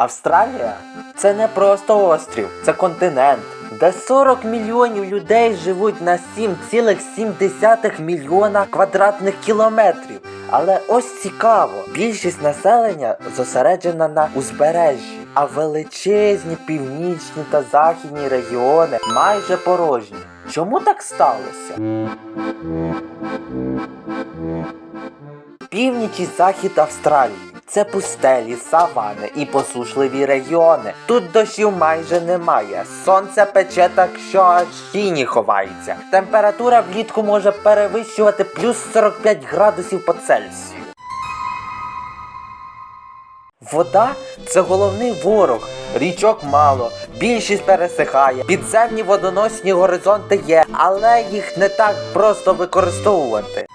Австралія це не просто острів, це континент, де 40 мільйонів людей живуть на 7,7 мільйона квадратних кілометрів. Але ось цікаво, більшість населення зосереджена на узбережжі, а величезні північні та західні регіони майже порожні. Чому так сталося? Північ і захід Австралії. Це пустелі, савани і посушливі регіони. Тут дощів майже немає. Сонце пече так, що аж тіні ховаються. Температура влітку може перевищувати плюс 45 градусів по Цельсію. Вода це головний ворог. Річок мало, більшість пересихає, підземні водоносні горизонти є, але їх не так просто використовувати.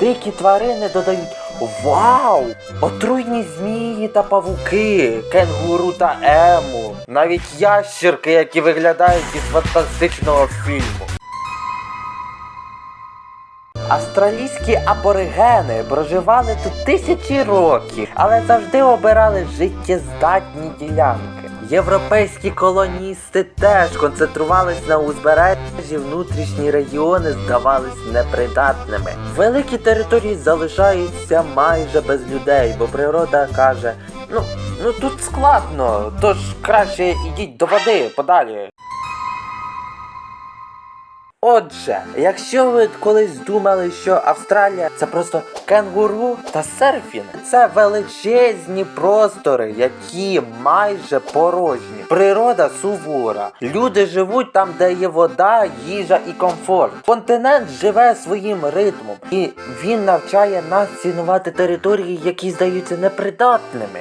Дикі тварини додають Вау! Отруйні змії та павуки, кенгуру та ему, навіть ящірки, які виглядають із фантастичного фільму. Австралійські аборигени проживали тут тисячі років, але завжди обирали життєздатні ділянки. Європейські колоністи теж концентрувались на узбережжі, внутрішні регіони здавались непридатними. Великі території залишаються майже без людей, бо природа каже: ну, ну тут складно, тож краще йдіть до води подалі. Отже, якщо ви колись думали, що Австралія це просто кенгуру та серфінг, це величезні простори, які майже порожні. Природа сувора. Люди живуть там, де є вода, їжа і комфорт. Континент живе своїм ритмом, і він навчає нас цінувати території, які здаються непридатними.